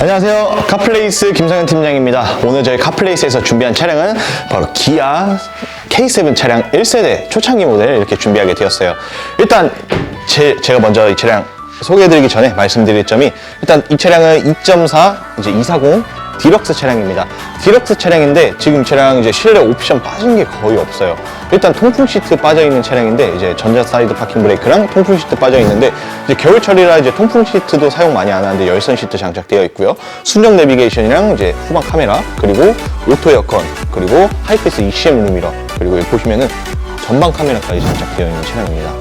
안녕하세요. 카플레이스 김성현 팀장입니다. 오늘 저희 카플레이스에서 준비한 차량은 바로 기아 K7 차량 1세대 초창기 모델 이렇게 준비하게 되었어요. 일단 제, 제가 먼저 이 차량 소개해드리기 전에 말씀드릴 점이 일단 이 차량은 2.4 이제 240 디럭스 차량입니다. 디럭스 차량인데 지금 차량 이제 실내 옵션 빠진 게 거의 없어요. 일단 통풍 시트 빠져 있는 차량인데 이제 전자 사이드 파킹 브레이크랑 통풍 시트 빠져 있는데 이제 겨울철이라 이제 통풍 시트도 사용 많이 안 하는데 열선 시트 장착되어 있고요. 순정 내비게이션이랑 이제 후방 카메라 그리고 오토 에어컨 그리고 하이패스 ECM 루미러 그리고 여기 보시면은 전방 카메라까지 장착되어 있는 차량입니다.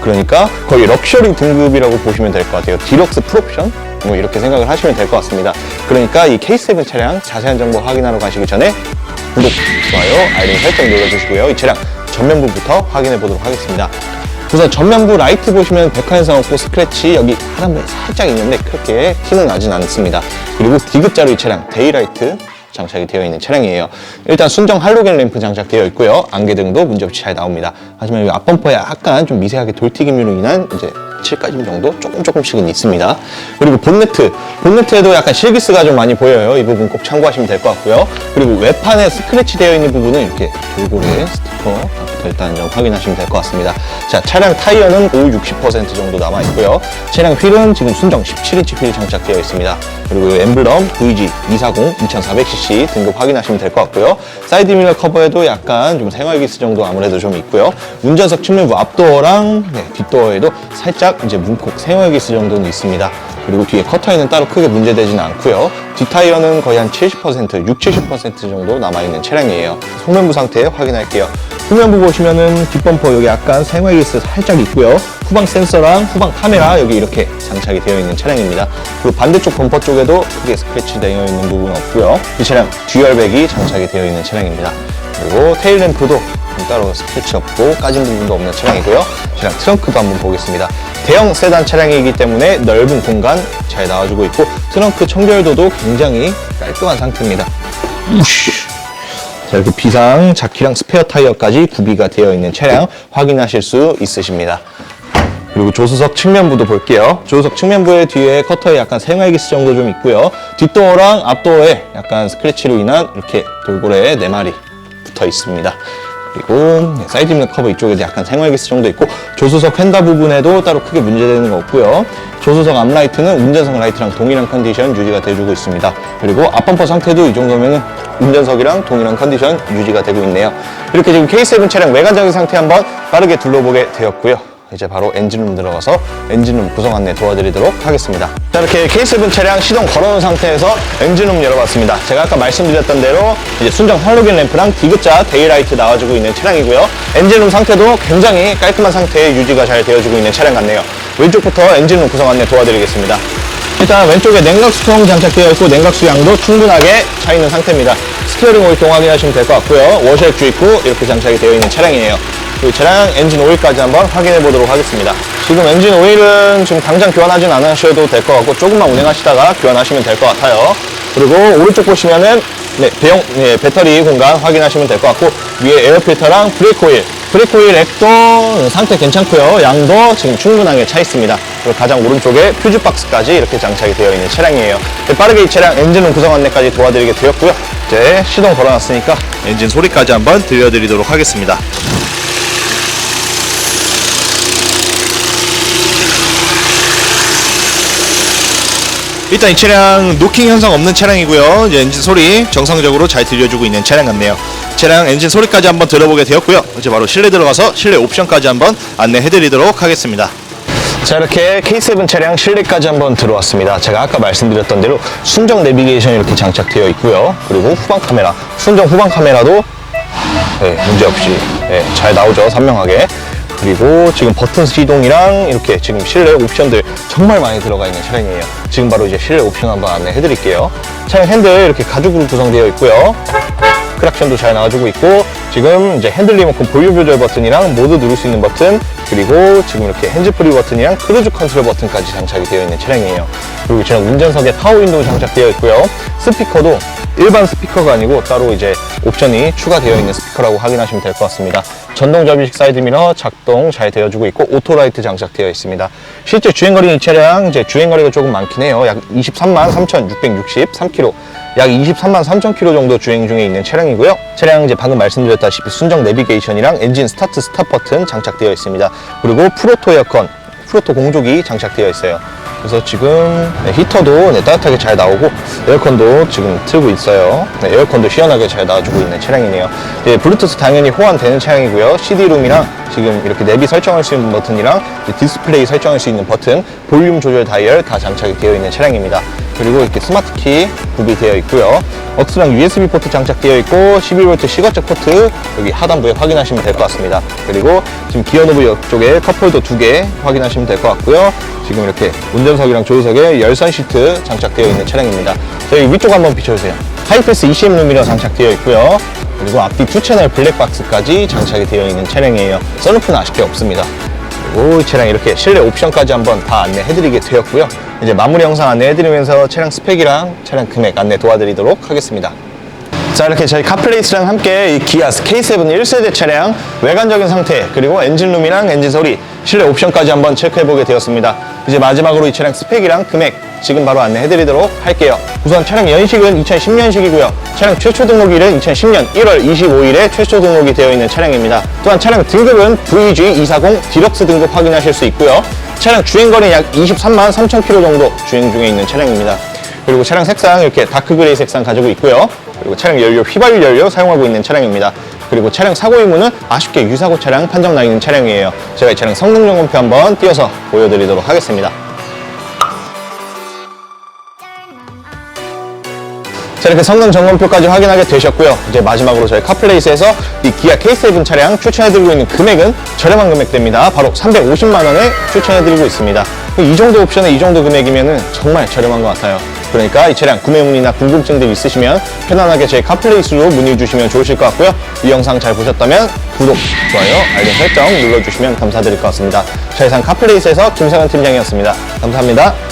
그러니까 거의 럭셔리 등급이라고 보시면 될 것 같아요. 디럭스 풀옵션? 뭐 이렇게 생각을 하시면 될 것 같습니다. 그러니까 이 K7 차량 자세한 정보 확인하러 가시기 전에 구독, 좋아요, 알림 설정 눌러주시고요. 이 차량 전면부부터 확인해 보도록 하겠습니다. 우선 전면부 라이트 보시면 백화현상 없고 스크래치 여기 하단 부분 살짝 있는데 그렇게 티는 나진 않습니다. 그리고 디귿자로 이 차량 데이라이트 장착이 되어 있는 차량이에요. 일단 순정 할로겐 램프 장착되어 있고요. 안개등도 문제없이 잘 나옵니다. 하지만 이 앞범퍼에 약간 좀 미세하게 돌튀김으로 인한 이제 칠까짐 정도 조금 조금씩은 있습니다. 그리고 본네트, 본네트에도 약간 실기스가 좀 많이 보여요. 이 부분 꼭 참고하시면 될 것 같고요. 그리고 외판에 스크래치 되어 있는 부분은 이렇게 돌고래 스티커 있다는 점 확인하시면 될 것 같습니다. 자, 차량 타이어는 5, 60% 정도 남아 있고요. 차량 휠은 지금 순정 17인치 휠 장착되어 있습니다. 그리고 이 엠블럼 VG 240 2400cc 등급 확인하시면 될 것 같고요. 사이드 미러 커버에도 약간 좀 생활기스 정도 아무래도 좀 있고요. 운전석 측면부 앞도어랑 네, 뒷도어에도 살짝 이제 문콕 생활기스 정도는 있습니다. 그리고 뒤에 커터에는 따로 크게 문제되지는 않고요. 뒷타이어는 거의 한 70%, 6, 70% 정도 남아있는 차량이에요. 속면부 상태 확인할게요. 후면부 보시면은 뒷범퍼 여기 약간 생활기스 살짝 있고요. 후방 센서랑 후방 카메라 여기 이렇게 장착이 되어 있는 차량입니다. 그리고 반대쪽 범퍼 쪽에도 크게 스크래치 되어 있는 부분은 없고요. 이 차량 듀얼백이 장착이 되어 있는 차량입니다. 그리고 테일 램프도 따로 스크래치 없고 까진 부분도 없는 차량이고요. 차량 트렁크도 한번 보겠습니다. 대형 세단 차량이기 때문에 넓은 공간 잘 나와주고 있고 트렁크 청결도도 굉장히 깔끔한 상태입니다. 자, 이렇게 비상 자키랑 스페어 타이어까지 구비가 되어 있는 차량 확인하실 수 있으십니다. 그리고 조수석 측면부도 볼게요. 조수석 측면부의 뒤에 커터에 약간 생활기스 정도 좀 있고요. 뒷도어랑 앞도어에 약간 스크래치로 인한 이렇게 돌고래 네 마리 붙어 있습니다. 그리고 네, 사이드 미러 커버 이쪽에도 약간 생활기스 정도 있고 조수석 휀다 부분에도 따로 크게 문제되는 거 없고요. 조수석 앞라이트는 운전석 라이트랑 동일한 컨디션 유지가 돼주고 있습니다. 그리고 앞범퍼 상태도 이 정도면은 운전석이랑 동일한 컨디션 유지가 되고 있네요. 이렇게 지금 K7 차량 외관적인 상태 한번 빠르게 둘러보게 되었고요. 이제 바로 엔진룸 들어가서 엔진룸 구성 안내 도와드리도록 하겠습니다. 자, 이렇게 K7 차량 시동 걸어놓은 상태에서 엔진룸 열어봤습니다. 제가 아까 말씀드렸던 대로 이제 순정 할로겐 램프랑 디귿자 데이라이트 나와주고 있는 차량이고요. 엔진룸 상태도 굉장히 깔끔한 상태에 유지가 잘 되어주고 있는 차량 같네요. 왼쪽부터 엔진룸 구성 안내 도와드리겠습니다. 일단 왼쪽에 냉각 수통 장착되어 있고 냉각 수 양도 충분하게 차 있는 상태입니다. 스티어링 오일통 확인하시면 될 것 같고요. 워셔액 주입구 이렇게 장착이 되어 있는 차량이에요. 차량 엔진 오일까지 한번 확인해 보도록 하겠습니다. 지금 엔진 오일은 지금 당장 교환하진 않으셔도 될 것 같고 조금만 운행하시다가 교환하시면 될 것 같아요. 그리고 오른쪽 보시면은 네, 대형 네, 배터리 공간 확인하시면 될 것 같고 위에 에어 필터랑 브레이크 오일 브레이크 오일 액도 상태 괜찮고요. 양도 지금 충분하게 차 있습니다. 그리고 가장 오른쪽에 퓨즈 박스까지 이렇게 장착이 되어 있는 차량이에요. 네, 빠르게 이 차량 엔진룸 구성 안내까지 도와드리게 되었고요. 이제 시동 걸어놨으니까 엔진 소리까지 한번 들려드리도록 하겠습니다. 일단 이 차량 노킹 현상 없는 차량이고요. 이제 엔진 소리 정상적으로 잘 들려주고 있는 차량 같네요. 차량 엔진 소리까지 한번 들어보게 되었고요. 이제 바로 실내 들어가서 실내 옵션까지 한번 안내해드리도록 하겠습니다. 자 이렇게 K7 차량 실내까지 한번 들어왔습니다. 제가 아까 말씀드렸던 대로 순정 내비게이션 이렇게 장착되어 있고요. 그리고 후방 카메라, 순정 후방 카메라도 네, 문제없이 네, 잘 나오죠. 선명하게. 그리고 지금 버튼 시동이랑 이렇게 지금 실내 옵션들 정말 많이 들어가 있는 차량이에요. 지금 바로 이제 실내 옵션 한번 안내해 드릴게요. 차량 핸들 이렇게 가죽으로 구성되어 있고요. 크락션도 잘 나와주고 있고 지금 이제 핸들 리모컨 볼륨 조절 버튼이랑 모드 누를 수 있는 버튼 그리고 지금 이렇게 핸즈프리 버튼이랑 크루즈 컨트롤 버튼까지 장착이 되어 있는 차량이에요. 그리고 지금 운전석에 파워 윈도우 장착되어 있고요. 스피커도 일반 스피커가 아니고 따로 이제 옵션이 추가되어 있는 스피커라고 확인하시면 될 것 같습니다. 전동 접이식 사이드미러 작동 잘 되어주고 있고 오토라이트 장착되어 있습니다. 실제 주행거리 이 차량 이제 주행거리가 조금 많긴 해요. 약 23만 3,663km. 약 23만 3천 킬로 정도 주행 중에 있는 차량이고요. 차량 이제 방금 말씀드렸다시피 순정 내비게이션이랑 엔진 스타트 스탑 버튼 장착되어 있습니다. 그리고 프로토 에어컨, 프로토 공조기 장착되어 있어요. 그래서 지금 네, 히터도 네, 따뜻하게 잘 나오고 에어컨도 지금 틀고 있어요. 네, 에어컨도 시원하게 잘 나와주고 있는 차량이네요. 네, 블루투스 당연히 호환되는 차량이고요. CD룸이랑 지금 이렇게 내비 설정할 수 있는 버튼이랑 디스플레이 설정할 수 있는 버튼, 볼륨 조절 다이얼 다 장착이 되어 있는 차량입니다. 그리고 이렇게 스마트키 구비되어 있고요. 억스랑 USB 포트 장착되어 있고 11V 시거적 포트 여기 하단부에 확인하시면 될 것 같습니다. 그리고 지금 기어 노브 옆쪽에 컵홀더 두 개 확인하시면 될 것 같고요. 지금 이렇게 운전석이랑 조수석에 열선 시트 장착되어 있는 차량입니다. 저희 위쪽 한번 비춰주세요. 하이패스 ECM 룸미러 장착되어 있고요. 그리고 앞뒤 투 채널 블랙박스까지 장착이 되어 있는 차량이에요. 썬루프는 아쉽게 없습니다. 이 차량 이렇게 실내 옵션까지 한번 다 안내해드리게 되었고요. 이제 마무리 영상 안내해드리면서 차량 스펙이랑 차량 금액 안내 도와드리도록 하겠습니다. 자 이렇게 저희 카플레이스랑 함께 이 기아 K7 1세대 차량 외관적인 상태 그리고 엔진룸이랑 엔진 소리 실내 옵션까지 한번 체크해보게 되었습니다. 이제 마지막으로 이 차량 스펙이랑 금액 지금 바로 안내해드리도록 할게요. 우선 차량 연식은 2010년식이고요. 차량 최초 등록일은 2010년 1월 25일에 최초 등록이 되어 있는 차량입니다. 또한 차량 등급은 VG240 디럭스 등급 확인하실 수 있고요. 차량 주행거리는 약 23만 3천 킬로 정도 주행 중에 있는 차량입니다. 그리고 차량 색상 이렇게 다크 그레이 색상 가지고 있고요. 그리고 차량 연료 휘발유 연료 사용하고 있는 차량입니다. 그리고 차량 사고 유무는 아쉽게 유사고 차량 판정 나 있는 차량이에요. 제가 이 차량 성능 점검표 한번 띄워서 보여드리도록 하겠습니다. 자 이렇게 성능 점검표까지 확인하게 되셨고요. 이제 마지막으로 저희 카플레이스에서 이 기아 K7 차량 추천해드리고 있는 금액은 저렴한 금액대입니다. 바로 350만 원에 추천해드리고 있습니다. 이 정도 옵션에 이 정도 금액이면 정말 저렴한 것 같아요. 그러니까 이 차량 구매 문의나 궁금증들 있으시면 편안하게 저희 카플레이스로 문의 주시면 좋으실 것 같고요. 이 영상 잘 보셨다면 구독, 좋아요, 알림 설정 눌러주시면 감사드릴 것 같습니다. 자 이상 카플레이스에서 김성현 팀장이었습니다. 감사합니다.